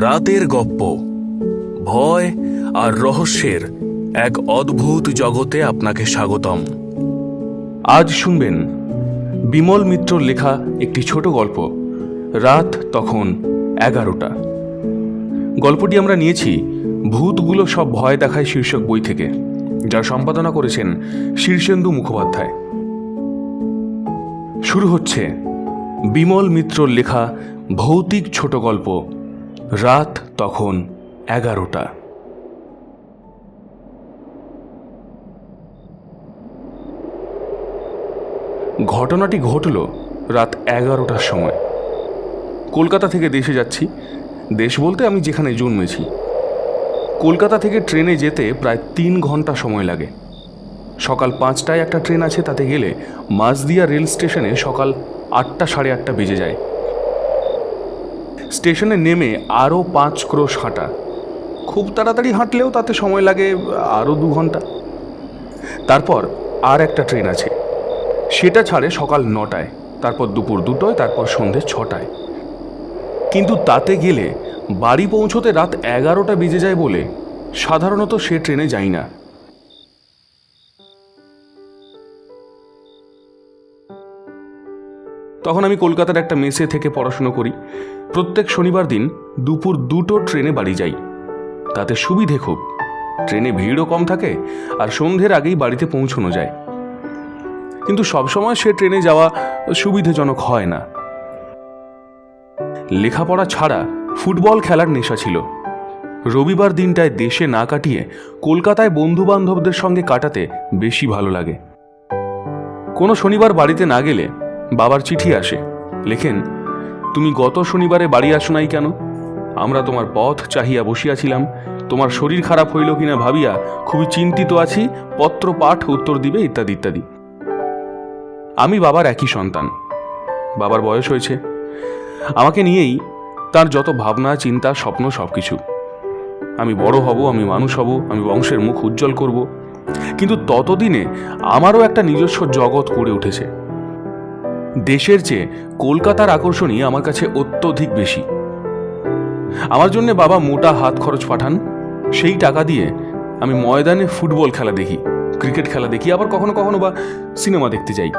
রাতের গপ্প, ভয় আর রহস্যের এক অদ্ভুত জগতে আপনাকে স্বাগতম। আজ শুনবেন বিমল মিত্রর লেখা একটি ছোট গল্প, রাত তখন এগারোটা। গল্পটি আমরা নিয়েছি ভূতগুলো সব ভয় দেখায় শীর্ষক বই থেকে, যা সম্পাদনা করেছেন শীর্ষেন্দু মুখোপাধ্যায়। শুরু হচ্ছে বিমল মিত্রর লেখা ভৌতিক ছোট গল্প রাত তখন এগারোটা। ঘটনাটি ঘটল রাত এগারোটার সময়। কলকাতা থেকে দেশে যাচ্ছি। দেশ বলতে আমি যেখানে জন্মেছি। কলকাতা থেকে ট্রেনে যেতে প্রায় তিন ঘণ্টা সময় লাগে। সকাল পাঁচটায় একটা ট্রেন আছে, তাতে গেলে মাঝদিয়া রেল স্টেশনে সকাল আটটা সাড়ে আটটা বেজে যায়। স্টেশনে নেমে আরও পাঁচ ক্রোশ হাঁটা। খুব তাড়াতাড়ি হাঁটলেও তাতে সময় লাগে আরও দু ঘণ্টা। তারপর আর একটা ট্রেন আছে। সেটা ছাড়ে সকাল নটায়, তারপর দুপুর দুটোয়, তারপর সন্ধে ছটায়। কিন্তু তাতে গেলে বাড়ি পৌঁছতে রাত এগারোটা বেজে যায় বলে সাধারণত সে ট্রেনে যাই না। তখন আমি কলকাতার একটা মেসে থেকে পড়াশুনো করি। প্রত্যেক শনিবার দিন দুপুর দুটো ট্রেনে বাড়ি যাই। তাতে সুবিধে খুব। ট্রেনে ভিড়ও কম থাকে আর সন্ধ্যের আগেই বাড়িতে পৌঁছানো যায়। কিন্তু সবসময় সে ট্রেনে যাওয়া সুবিধাজনক হয় না। লেখাপড়া ছাড়া ফুটবল খেলার নেশা ছিল। রবিবার দিনটায় দেশে না কাটিয়ে কলকাতায় বন্ধু বান্ধবদের সঙ্গে কাটাতে বেশি ভালো লাগে। কোনো শনিবার বাড়িতে না গেলে বাবার চিঠি আসে। লেখেন, তুমি গত শনিবারে বাড়ি আসো নাই কেন? আমরা তোমার পথ চাহিয়া বসিয়াছিলাম। তোমার শরীর খারাপ হইল কিনা ভাবিয়া খুবই চিন্তিত আছি, পত্র পাঠ, উত্তর দিবে, ইত্যাদি ইত্যাদি। আমি বাবার একই সন্তান। বাবার বয়স হয়েছে। আমাকে নিয়েই তার যত ভাবনা, চিন্তা, স্বপ্ন সব কিছু আমি বড় হব, আমি মানুষ হব, আমি বংশের মুখ উজ্জ্বল করব। কিন্তু ততদিনে আমারও একটা নিজস্ব জগৎ গড়ে উঠেছে। দেশের চেয়ে কলকাতার আকর্ষণই আমার কাছে অত্যধিক বেশি। আমার জন্য বাবা মোটা হাত খরচ পাঠান, সেই টাকা দিয়ে আমি ময়দানে ফুটবল খেলা দেখি, ক্রিকেট খেলা দেখি, আবার কখনো কখনো বা সিনেমা দেখতে যাই।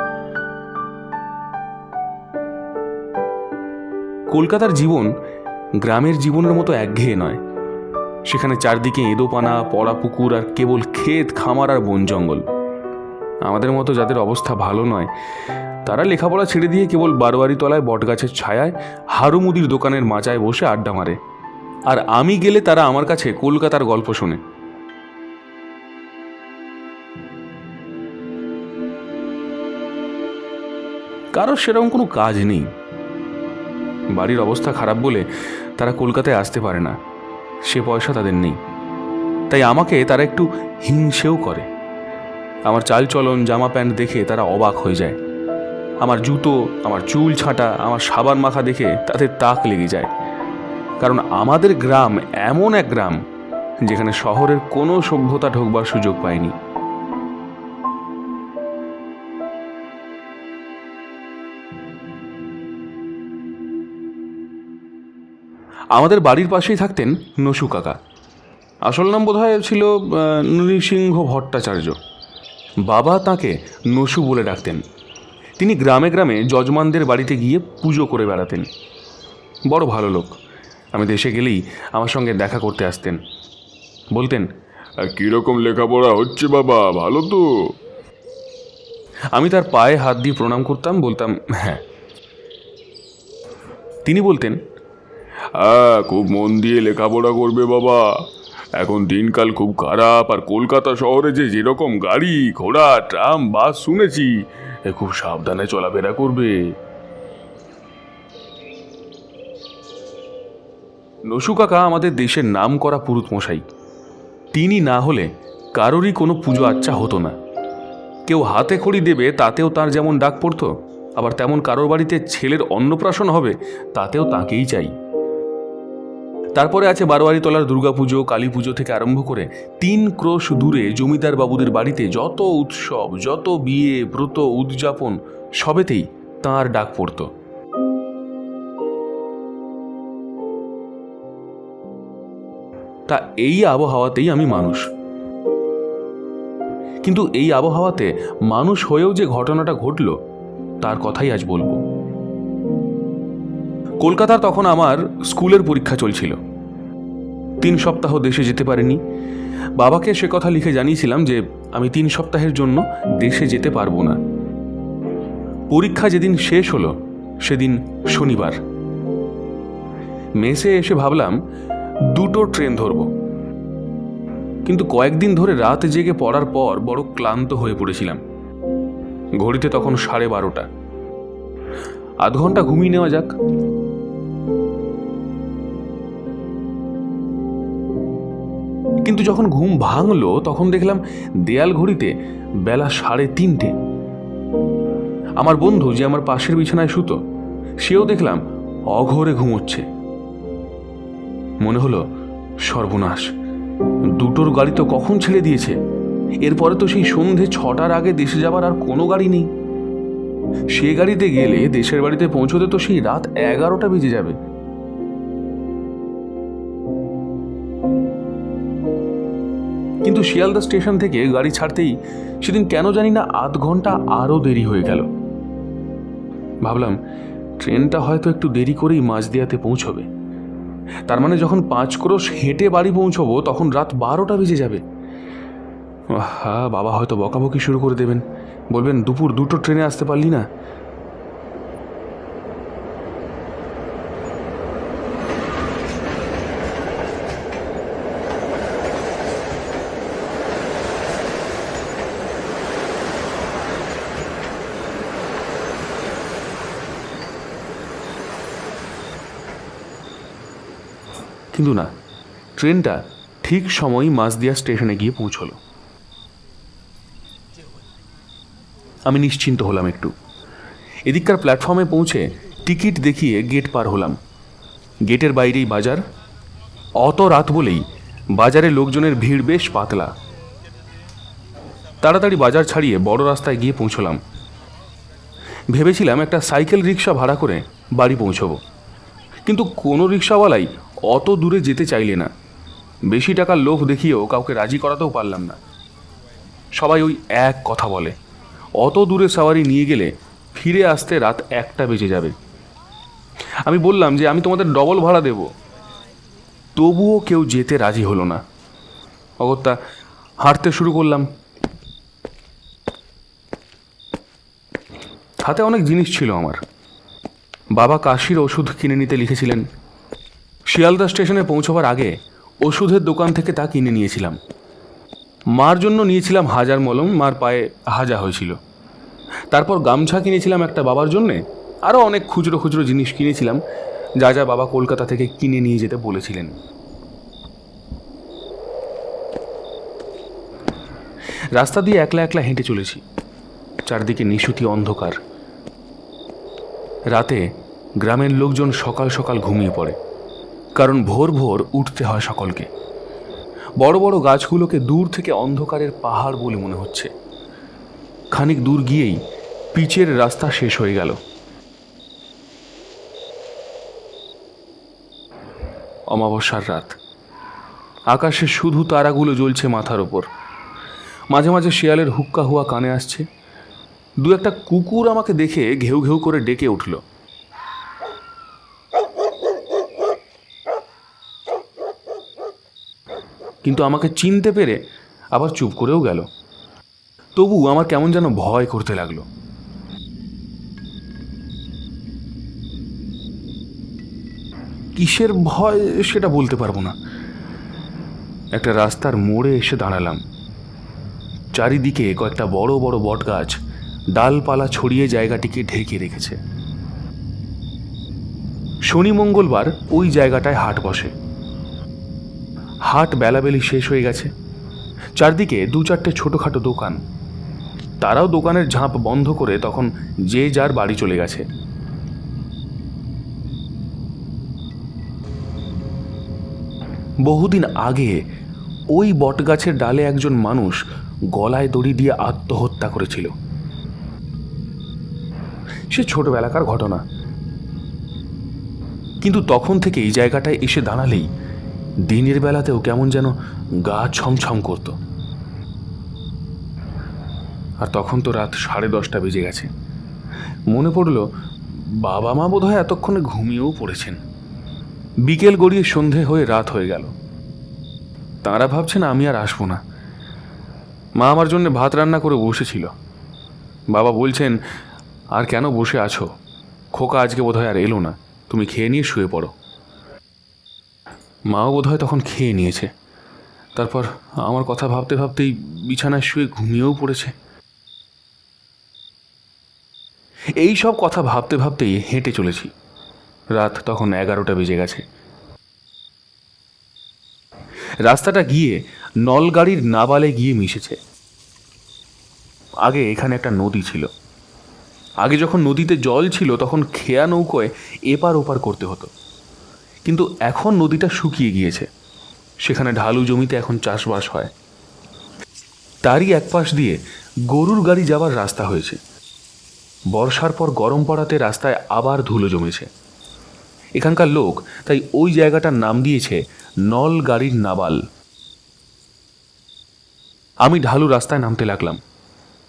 কলকাতার জীবন গ্রামের জীবনের মতো একঘেয়ে নয়। সেখানে চারদিকে এঁদোপানা, পড়া পুকুর আর কেবল ক্ষেত, খামার আর বন জঙ্গল। আমাদের মতো যাদের অবস্থা ভালো নয় তারা লেখাপড়া ছেড়ে দিয়ে কেবল বারোয়ারি তলায় বটগাছের ছায়ায় হারুমুদির দোকানের মাচায় বসে আড্ডা মারে। আর আমি গেলে তারা আমার কাছে কলকাতার গল্প শোনে। কারোর সেরকম কোনো কাজ নেই। বাড়ির অবস্থা খারাপ বলে তারা কলকাতায় আসতে পারে না। সে পয়সা তাদের নেই। তাই আমাকে তারা একটু হিংসেও করে। আমার চালচলন জামা প্যান্ট দেখে তারা অবাক হয়ে যায়। আমার জুতো আমার চুল ছাঁটা আমার সাবান মাখা দেখে তাদের তাক লেগে যায়। কারণ আমাদের গ্রাম এমন এক গ্রাম যেখানে শহরের কোনো সভ্যতা ঢোকবার সুযোগ পায়নি। আমাদের বাড়ির পাশেই থাকতেন নসু কাকা। আসল নাম বোধহয় ছিল আহ, নৃসিংহ ভট্টাচার্য। বাবা তাকে নসু বলে ডাকতেন। তিনি গ্রামে গ্রামে যজমানদের বাড়িতে গিয়ে পুজো করে বেড়াতেন। বড় ভালো লোক। আমি দেশে গেলেই আমার সঙ্গে দেখা করতে আসতেন। বলতেন কীরকম লেখাপড়া হচ্ছে বাবা ভালো তো? আমি তার পায়ে হাত দিয়ে প্রণাম করতাম বলতাম হ্যাঁ। তিনি বলতেন হ্যাঁ খুব মন দিয়ে লেখাপড়া করবে বাবা। এখন দিনকাল খুব খারাপ আর কলকাতা শহরে যে যেরকম গাড়ি ঘোড়া ট্রাম বাস শুনেছি খুব সাবধানে চলাফেরা করবে। নসু কাকা আমাদের দেশের নাম করা পুরুত মশাই তিনি না হলে কারোরই কোনো পুজো আচ্চা হতো না। কেউ হাতে খড়ি দেবে, তাতেও তার যেমন ডাক পড়তো, আবার তেমন কারোর বাড়িতে ছেলের অন্নপ্রাশন হবে, তাতেও তাকেই চাই। তারপরে আছে বারোয়ারি তলার দুর্গাপুজো কালী পুজো থেকে আরম্ভ করে তিন ক্রোশ দূরে জমিদার বাবুদের বাড়িতে যত উৎসব, যত বিয়ে, ব্রত, উদযাপন, সবেতেই তাঁর ডাক পড়তো। তা এই আবহাওয়াতেই আমি মানুষ। কিন্তু এই আবহাওয়াতে মানুষ হয়েও যে ঘটনাটা ঘটল, তার কথাই আজ বলব। কলকাতার তখন আমার স্কুলের পরীক্ষা চলছিল। তিন সপ্তাহ দেশে যেতে পারিনি। বাবাকে সে কথা লিখে জানিয়েছিলাম যে, আমি তিন সপ্তাহের জন্য দেশে যেতে পারব না। পরীক্ষা যেদিন শেষ হলো, সেদিন শনিবার। মেসে এসে ভাবলাম, দুটো ট্রেন ধরব। কিন্তু কয়েকদিন ধরে রাত জেগে পড়ার পর বড় ক্লান্ত হয়ে পড়েছিলাম। ঘড়িতে তখন সাড়ে বারোটা। আধ ঘণ্টা ঘুমিয়ে নেওয়া যাক। কিন্তু যখন ঘুম ভাঙলো, তখন দেখলাম দেয়াল ঘড়িতে বেলা সাড়ে তিনটে। আমার বন্ধু যে আমার পাশের বিছানায় শুতো, সেও দেখলাম অঘরে ঘুমোচ্ছে। মনে হলো, সর্বনাশ, দুটোর গাড়ি তো কখন ছেড়ে দিয়েছে? এরপরে তো সেই সন্ধে ছটার আগে দেশে যাবার আর কোনো গাড়ি নেই। সে গাড়িতে গেলে দেশের বাড়িতে পৌঁছতে তো সেই রাত এগারোটা বেজে যাবে। শিয়ালদা স্টেশন থেকে গাড়ি ছাড়তেই সেদিন কেন জানি না আধ ঘণ্টা আরও দেরি হয়ে গেল। ভাবলাম, ট্রেনটা হয়তো একটু দেরি করেই মাঝদিয়াতে পৌঁছবে। তার মানে যখন পাঁচ ক্রোশ হেঁটে বাড়ি পৌঁছবো, তখন রাত বারোটা বেজে যাবে। হ্যাঁ বাবা হয়তো বকাবকি শুরু করে দেবেন। বলবেন, দুপুর দুটো ট্রেনে আসতে পারলি না। কিন্তু না, ট্রেনটা ঠিক সময়ই মাঝদিয়া স্টেশনে গিয়ে পৌঁছলো। আমি নিশ্চিন্ত হলাম একটু। এদিককার প্ল্যাটফর্মে পৌঁছে টিকিট দেখিয়ে গেট পার হলাম। গেটের বাইরেই বাজার, অত রাত বলেই বাজারে লোকজনের ভিড় বেশ পাতলা। তাড়াতাড়ি বাজার ছাড়িয়ে বড় রাস্তায় গিয়ে পৌঁছলাম। ভেবেছিলাম একটা সাইকেল রিক্সা ভাড়া করে বাড়ি পৌঁছবো। কিন্তু কোনো রিক্সাওয়ালাই অত দূরে যেতে চাইলে না। বেশি টাকার লোভ দেখিয়েও কাউকে রাজি করাতেও পারলাম না। সবাই ওই এক কথা বলে। অত দূরে সাওয়ারি নিয়ে গেলে ফিরে আসতে রাত একটা বেজে যাবে। আমি বললাম যে, আমি তোমাদের ডবল ভাড়া দেব। তবুও কেউ যেতে রাজি হলো না। অগত্যা হাঁটতে শুরু করলাম। হাতে অনেক জিনিস ছিল আমার। বাবা কাশির ওষুধ কিনে নিতে লিখেছিলেন। শিয়ালদা স্টেশনে পৌঁছবার আগে ওষুধের দোকান থেকে তা কিনে নিয়েছিলাম। মার জন্য নিয়েছিলাম হাজার মলম, মার পায়ে হাজা হয়েছিল। তারপর গামছা কিনেছিলাম একটা বাবার জন্যে আরও অনেক খুচরো খুচরো জিনিস কিনেছিলাম, যা যা বাবা কলকাতা থেকে কিনে নিয়ে যেতে বলেছিলেন। রাস্তা দিয়ে একলা একলা হেঁটে চলেছি। চারদিকে নিশুতি অন্ধকার। রাতে গ্রামের লোকজন সকাল সকাল ঘুমিয়ে পড়ে। কারণ ভোর ভোর উঠতে হয় সকলকে। বড় বড় গাছগুলোকে দূর থেকে অন্ধকারের পাহাড় বলে মনে হচ্ছে। খানিক দূর গিয়েই পিচের রাস্তা শেষ হয়ে গেল। অমাবস্যার রাত। আকাশে শুধু তারাগুলো জ্বলছে মাথার ওপর। মাঝে মাঝে শিয়ালের হুক্কা হুয়া কানে আসছে। দু একটা কুকুর আমাকে দেখে ঘেউ ঘেউ করে ডেকে উঠল। কিন্তু আমাকে চিনতে পেরে আবার চুপ করেও গেল। তবু আমার কেমন যেন ভয় করতে লাগল। কিসের ভয় সেটা বলতে পারব না। একটা রাস্তার মোড়ে এসে দাঁড়ালাম। চারিদিকে কয়েকটা বড় বড় বটগাছ ডালপালা ছড়িয়ে জায়গাটিকে ঢেকে রেখেছে। শনি মঙ্গলবার ওই জায়গাটায় হাট বসে। হাট বেলাবেলি শেষ হয়ে গেছে। চারদিকে দু চারটে ছোটোখাটো দোকান। তারাও দোকানের ঝাঁপ বন্ধ করে তখন যে যার বাড়ি চলে গেছে। বহুদিন আগে ওই বটগাছের ডালে একজন মানুষ গলায় দড়ি দিয়ে আত্মহত্যা করেছিল। সে ছোটবেলাকার ঘটনা। কিন্তু তখন থেকে এই জায়গাটায় এসে দাঁড়ালেই দিনের বেলাতেও কেমন যেন গা ছমছম করত। আর তখন তো রাত সাড়ে দশটা বেজে গেছে। মনে পড়ল, বাবা মা বোধহয় এতক্ষণে ঘুমিয়েও পড়েছেন। বিকেল গড়িয়ে সন্ধে হয়ে রাত হয়ে গেল। তাঁরা ভাবছেন, আমি আর আসব না। মা আমার জন্য ভাত রান্না করে বসেছিল। বাবা বলছেন, আর কেন বসে আছো? খোকা আজকে বোধহয় আর এলো না। তুমি খেয়ে নিয়ে শুয়ে পড়ো। মাও বোধহয় তখন খেয়ে নিয়েছে। তারপর আমার কথা ভাবতে ভাবতেই বিছানায় শুয়ে ঘুমিয়েও পড়েছে। এই সব কথা ভাবতে ভাবতেই হেঁটে চলেছি। রাত তখন এগারোটা বেজে গেছে। রাস্তাটা গিয়ে নলগাড়ির নাবালে গিয়ে মিশেছে। আগে এখানে একটা নদী ছিল। আগে যখন নদীতে জল ছিল তখন খেয়া নৌকোয় এপার ওপার করতে হতো। কিন্তু এখন নদীটা শুকিয়ে গিয়েছে। সেখানে ঢালু জমিতে এখন চাষবাস হয়। তারই এক পাশ দিয়ে গরুর গাড়ি যাওয়ার রাস্তা হয়েছে। বর্ষার পর গরম পড়াতে রাস্তায় আবার ধুলো জমেছে। এখানকার লোক তাই ওই জায়গাটার নাম দিয়েছে নল গাড়ির নাবাল। আমি ঢালু রাস্তায় নামতে লাগলাম।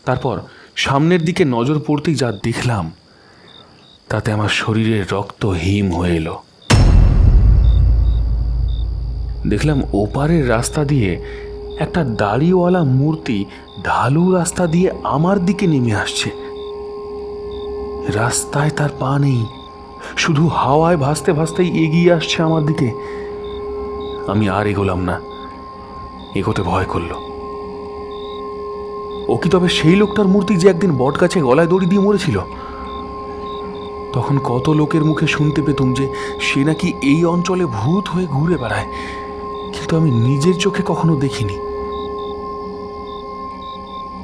তারপর সামনের দিকে নজর পড়তেই যা দেখলাম, তাতে আমার শরীরের রক্ত হিম হয়ে এলো। দেখলাম ওপারের রাস্তা দিয়ে একটা দাড়িওয়ালা মূর্তি ঢালু রাস্তা দিয়ে আমার দিকে নেমে আসছে। রাস্তায় তার পা নেই, শুধু হাওয়ায় ভাসতে ভাসতেই এগিয়ে আসছে আমার দিকে। আমি আর এগোলাম না, এগোতে ভয় করল। ও কি তবে সেই লোকটার মূর্তি যে একদিন বট গাছে গলায় দড়ি দিয়ে মরেছিল? তখন কত লোকের মুখে শুনতে পেতুম যে সে নাকি এই অঞ্চলে ভূত হয়ে ঘুরে বেড়ায়। আমি নিজের চোখে কখনো দেখিনি।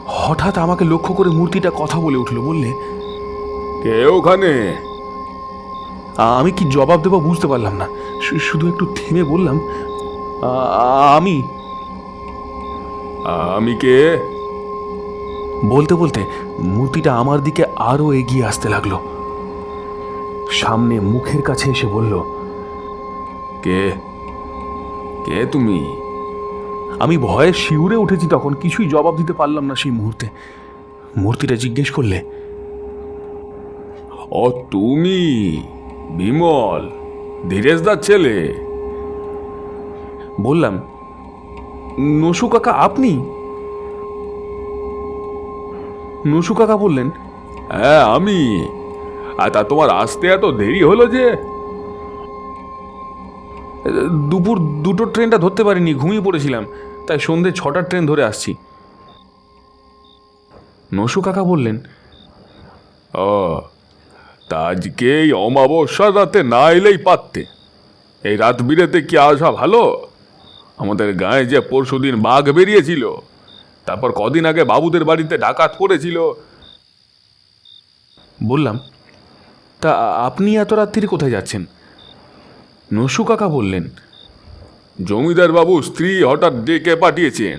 হঠাৎ আমাকে লক্ষ্য করে মূর্তিটা কথা বলে উঠল বললে কে ওখানে? আমি কি জবাব দেবো বুঝতে পারলাম না। শুধু একটু থেমে বললাম "আ- আ- আমি আমি কে? বলতে বলতে মূর্তিটা আমার দিকে আরও এগিয়ে আসতে লাগল। সামনে মুখের কাছে এসে বলল কে? কে তুমি? আমি ভয়ে শিউরে উঠেছি তখন কিছুই জবাব দিতে পারলাম না সেই মুহূর্তে। মূর্তিটা জিজ্ঞেস করলে ও তুমি বিমল ধীরেশদার ছেলে? বললাম নসু কাকা আপনি? নসু কাকা বললেন হ্যাঁ আমি। আর তা তোমার আসতে এত দেরি হলো যে দুপুর দুটো ট্রেনটা ধরতে পারিনি, ঘুমিয়ে পড়েছিলাম। তাই সন্ধে ছটার ট্রেন ধরে আসছি। নসু কাকা বললেন, ও তা আজকে এই অমাবস্যার রাতে না এলেই পারতে। এই রাত বিরেতে কি আসা ভালো? আমাদের গায়ে যে পরশুদিন বাঘ বেরিয়েছিল, তারপর কদিন আগে বাবুদের বাড়িতে ডাকাত পড়েছিল। বললাম, তা আপনি এত রাত্রি কোথায় যাচ্ছেন? নসু কাকা বললেন জমিদার বাবু স্ত্রী হঠাৎ ডেকে পাঠিয়েছেন।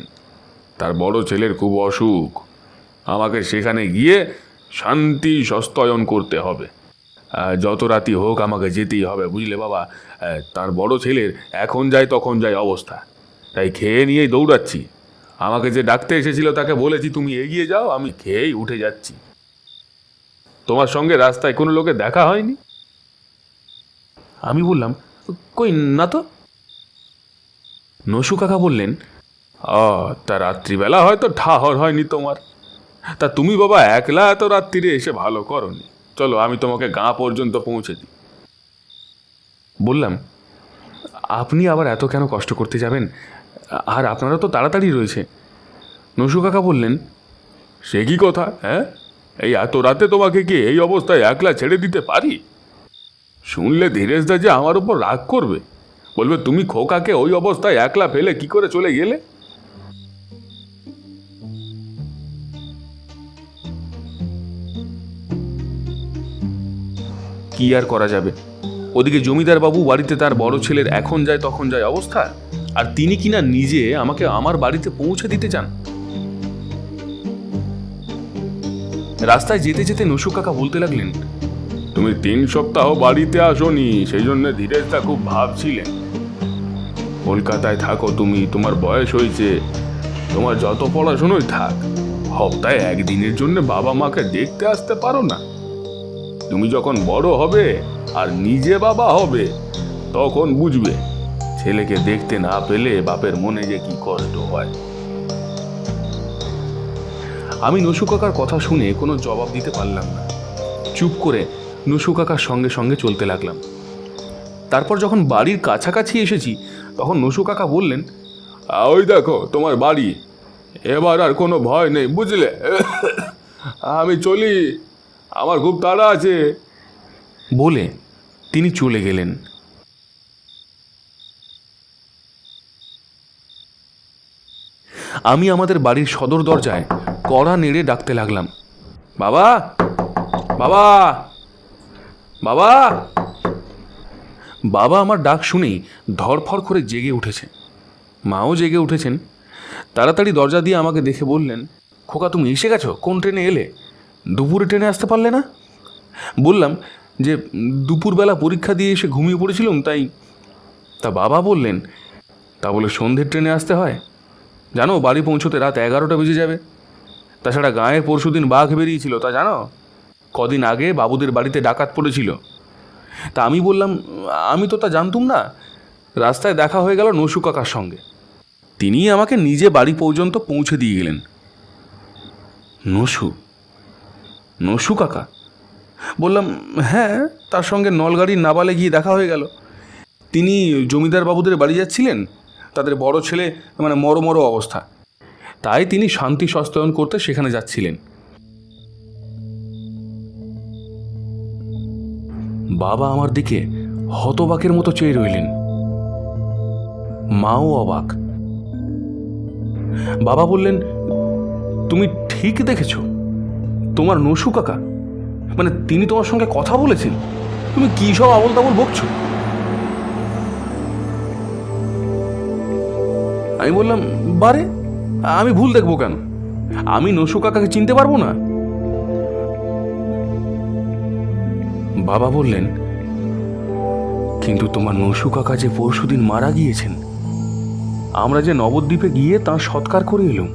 তার বড় ছেলের খুব অসুখ। আমাকে সেখানে গিয়ে শান্তি সস্তয়ন করতে হবে। যত রাতি হোক আমাকে যেতেই হবে বুঝলে বাবা? তার বড় ছেলের এখন যায় তখন যায় অবস্থা। তাই খেয়ে নিয়েই দৌড়াচ্ছি। আমাকে যে ডাকতে এসেছিল তাকে বলেছি তুমি এগিয়ে যাও আমি খেয়েই উঠে যাচ্ছি। তোমার সঙ্গে রাস্তায় কোনো লোকে দেখা হয়নি? আমি বললাম কই, না তো? নসু কাকা বললেন তা রাত্রিবেলা হয়তো ঠাহর হয়নি তোমার। তা তুমি বাবা একলা এত রাত্রিরে এসে ভালো করনি। চলো, আমি তোমাকে গাঁ পর্যন্ত পৌঁছে দিই। বললাম, আপনি আবার এত কেন কষ্ট করতে যাবেন? আর আপনারা তো তাড়াতাড়ি রয়েছে। নসু কাকা বললেন, সে কি কথা হ্যাঁ? এই এত রাতে তোমাকে কি এই অবস্থায় একলা ছেড়ে দিতে পারি? শুনলে ধীরেশদা যে আমার উপর রাগ করবে। বলবে, তুমি খোকাকে ওই অবস্থায় একলা ফেলে কি করে চলে গেলে? কি আর করা যাবে? ওদিকে জমিদার বাবু বাড়িতে তার বড় ছেলের এখন যায় তখন যায় অবস্থা, আর তিনি কিনা নিজে আমাকে আমার বাড়িতে পৌঁছে দিতে চান। রাস্তায় যেতে যেতে নসু কাকা বলতে লাগলেন তুমি তিন সপ্তাহ বাড়িতে আসোনি, সেই জন্য ধীরেশদা খুব ভাবছিলেন। কলকাতায় থাকো তুমি, তোমার বয়স হয়েছে, তোমার যত পড়াশুনোই থাক, সপ্তাহে একদিনের জন্য বাবা মাকে দেখতে আসতে পারো না। তুমি যখন বড় হবে আর নিজে বাবা হবে, তখন বুঝবে, ছেলেকে দেখতে না পেলে বাপের মনে যে কি কষ্ট হয়। আমি নসু কাকার কথা শুনে কোনো জবাব দিতে পারলাম না। চুপ করে নসু কাকার সঙ্গে সঙ্গে চলতে লাগলাম। তারপর যখন বাড়ির কাছাকাছি এসেছি, তখন নসু কাকা বললেন, ওই দেখো, তোমার বাড়ি। এবার আর কোনো ভয় নেই, বুঝলে? আমি চলি। আমার খুব তাড়া আছে। বলে তিনি চলে গেলেন। আমি আমাদের বাড়ির সদর দরজায় কড়া নেড়ে ডাকতে লাগলাম, বাবা! বাবা! বাবা! বাবা আমার ডাক শুনেই ধরফর করে জেগে উঠেছে। মাও জেগে উঠেছেন। তাড়াতাড়ি দরজা দিয়ে আমাকে দেখে বললেন, খোকা তুমি এসে গেছো? কোন ট্রেনে এলে? দুপুরে ট্রেনে আসতে পারলে না? বললাম যে, দুপুরবেলা পরীক্ষা দিয়ে এসে ঘুমিয়ে পড়েছিলাম, তাই তা বাবা বললেন, তা বলে সন্ধ্যের ট্রেনে আসতে হয়? জানো, বাড়ি পৌঁছোতে রাত এগারোটা বেজে যাবে। তাছাড়া গাঁয়ের পরশুদিন বাঘ বেরিয়েছিল, তা জানো? কদিন আগে বাবুদের বাড়িতে ডাকাত পড়েছিল। তা আমি বললাম, আমি তো তা জানতুম না। রাস্তায় দেখা হয়ে গেল নসু কাকার সঙ্গে। তিনি আমাকে নিজে বাড়ি পর্যন্ত পৌঁছে দিয়ে গেলেন। নসু? নসু কাকা? বললাম হ্যাঁ তার সঙ্গে নলগাড়ির নাবালে গিয়ে দেখা হয়ে গেল। তিনি জমিদার বাবুদের বাড়ি যাচ্ছিলেন। তাদের বড় ছেলে মানে মরো অবস্থা। তাই তিনি শান্তি সস্তায়ন করতে সেখানে যাচ্ছিলেন। বাবা আমার দিকে হতবাকের মতো চেয়ে রইলেন। মাও অবাক। বাবা বললেন, তুমি ঠিক দেখেছ। তোমার নসু কাকা মানে তিনি তোমার সঙ্গে কথা বলেছেন। তুমি কি সব আবল তাবল বকছো? আমি বললাম, বারে, আমি ভুল দেখব কেন? আমি নসু কাকাকে চিনতে পারব না? বাবা বললেন, কিন্তু তোমার নসু কাকা যে পরশুদিন মারা গিয়েছেন, আমরা যে নবদ্বীপে গিয়ে তাঁর সৎকার করে এলুম।